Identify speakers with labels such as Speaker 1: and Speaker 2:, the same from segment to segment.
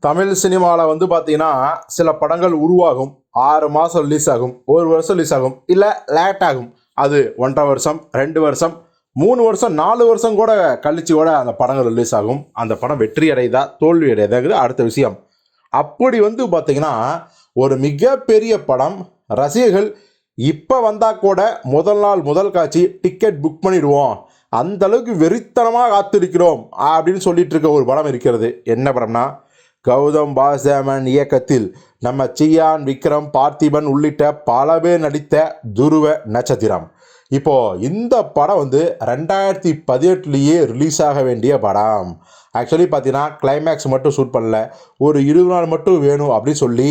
Speaker 1: தமிழ் சினிமாவில் வந்து பார்த்தீங்கன்னா சில படங்கள் உருவாகும். ஆறு மாதம் ரிலீஸ் ஆகும். ஒரு வருஷம் ரிலீஸ் ஆகும். இல்லை லேட் ஆகும். அது ஒன்றரை வருஷம் ரெண்டு வருஷம் மூணு வருஷம் நாலு வருஷம் கூட கழிச்சு கூட அந்த படங்கள் ரிலீஸ் ஆகும். அந்த படம் வெற்றி அடையுதா தோல்வி அடையுதாங்கிறது அடுத்த விஷயம். அப்படி வந்து பார்த்தீங்கன்னா ஒரு மிகப்பெரிய படம் ரசிகர்கள் இப்போ வந்தால் கூட முதல் நாள் முதல் காட்சி டிக்கெட் புக் பண்ணிடுவோம். அந்த அளவுக்கு வெறித்தனமாக காத்திருக்கிறோம். அப்படின்னு சொல்லிட்டு இருக்க ஒரு படம் இருக்கிறது. என்ன படம்னா கௌதம் பாசேமன் இயக்கத்தில் நம்ம சியான் விக்ரம் பார்த்திபன் உள்ளிட்ட பல பேர் நடித்த துருவ நட்சத்திரம். இப்போது இந்த படம் வந்து ரெண்டாயிரத்தி பதினெட்டுலேயே ரிலீஸ் ஆக வேண்டிய படம். ஆக்சுவலி பார்த்தீங்கன்னா கிளைமேக்ஸ் மட்டும் ஷூட் பண்ணல. ஒரு இருபது நாள் மட்டும் வேணும் அப்படின்னு சொல்லி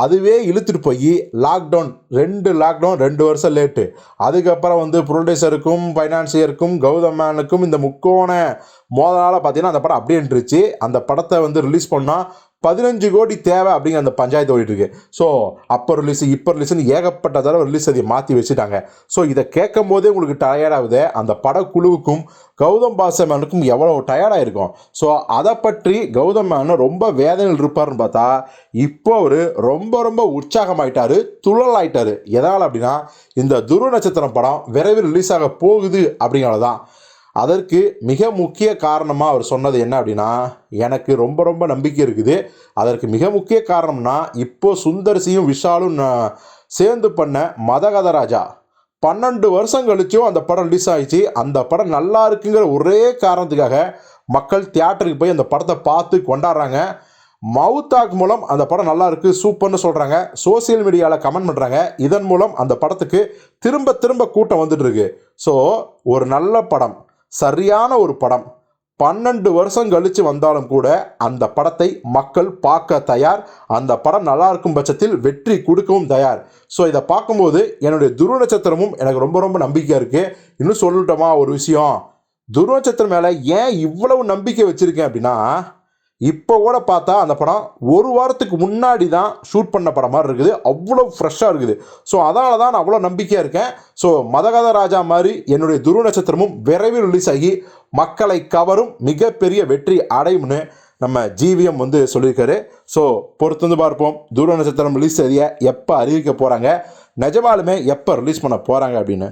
Speaker 1: அதுவே இழுத்துட்டு போய் லாக்டவுன் ரெண்டு லாக்டவுன் ரெண்டு வருஷம் லேட்டு அதுக்கப்புறம் வந்து ப்ரொடியூசருக்கும் ஃபைனான்சியருக்கும் கௌதம் மேனுக்கும் இந்த முக்கோண மோதலால் பார்த்தீங்கன்னா அந்த படம் அப்படியே இருந்துச்சு அந்த படத்தை வந்து ரிலீஸ் பண்ணால் பதினஞ்சு கோடி தேவை அப்படிங்கிற அந்த பஞ்சாயத்து ஓடிட்டு இருக்கு ஸோ அப்போ ரிலீஸ் இப்போ ரிலீஸ்னு ஏகப்பட்ட தடவை ரிலீஸ் அதை மாற்றி வச்சுட்டாங்க. ஸோ இதை கேட்கும் போதே உங்களுக்கு டயர்டாகுது அந்த படக்குழுவுக்கும் கௌதம் பாசமேனுக்கும் எவ்வளோ டயர்டாக இருக்கும் ஸோ அதை பற்றி கௌதம் மேனு ரொம்ப வேதனையில் இருப்பார்னு பார்த்தா இப்போ அவர் ரொம்ப ரொம்ப உற்சாகமாயிட்டார் துழல் ஆயிட்டாரு எதனால் அப்படின்னா இந்த துருவ நட்சத்திரம் படம் விரைவில் ரிலீஸ் ஆக போகுது அப்படிங்கிறது தான் அதற்கு மிக முக்கிய காரணமாக அவர் சொன்னது என்ன அப்படின்னா எனக்கு ரொம்ப ரொம்ப நம்பிக்கை இருக்குது. அதற்கு மிக முக்கிய காரணம்னா இப்போது சுந்தர்சியும் விஷாலும் சேர்ந்து பண்ண மதகதராஜா பன்னெண்டு வருஷம் கழிச்சும் அந்த படம் ரிலீஸ் ஆகிடுச்சு அந்த படம் நல்லா இருக்குங்கிற ஒரே காரணத்துக்காக மக்கள் தியேட்டருக்கு போய் அந்த படத்தை பார்த்து கொண்டாடுறாங்க. மவுத்தாக் மூலம் அந்த படம் நல்லா இருக்குது சூப்பர்னு சொல்கிறாங்க சோசியல் மீடியாவில் கமெண்ட் பண்ணுறாங்க இதன் மூலம் அந்த படத்துக்கு திரும்ப திரும்ப கூட்டம் வந்துட்டு இருக்கு. ஸோ ஒரு நல்ல படம். சரியான ஒரு படம். பன்னெண்டு வருஷம் கழித்து வந்தாலும் கூட அந்த படத்தை மக்கள் பார்க்க தயார். அந்த படம் நல்லா இருக்கும் பட்சத்தில் வெற்றி கொடுக்கவும் தயார். ஸோ இதை பார்க்கும்போது என்னுடைய துருவ நட்சத்திரமும் எனக்கு ரொம்ப ரொம்ப நம்பிக்கை இருக்குது இன்னும் சொல்லட்டோமா ஒரு விஷயம்? துருவ நட்சத்திரம் மேலே ஏன் இவ்வளவு நம்பிக்கை வச்சுருக்கேன் அப்படின்னா இப்போ கூட பார்த்தா அந்த படம் ஒரு வாரத்துக்கு முன்னாடி தான் ஷூட் பண்ண படம் மாதிரி இருக்குது. அவ்வளோ ஃப்ரெஷ்ஷாக இருக்குது. ஸோ அதனால தான் நான் அவ்வளோ நம்பிக்கையாக இருக்கேன். ஸோ மதகத ராஜா மாதிரி என்னுடைய துருவ நட்சத்திரமும் விரைவில் ரிலீஸ் ஆகி மக்களை கவரும் மிகப்பெரிய வெற்றி அடையும்னு நம்ம ஜிவிஎம் வந்து சொல்லியிருக்காரு. ஸோ பொறுத்து வந்து பார்ப்போம். துருவ நட்சத்திரம் ரிலீஸ் செய்ய எப்போ அறிவிக்க போகிறாங்க நிஜமாலுமே எப்போ ரிலீஸ் பண்ண போகிறாங்க அப்படின்னு.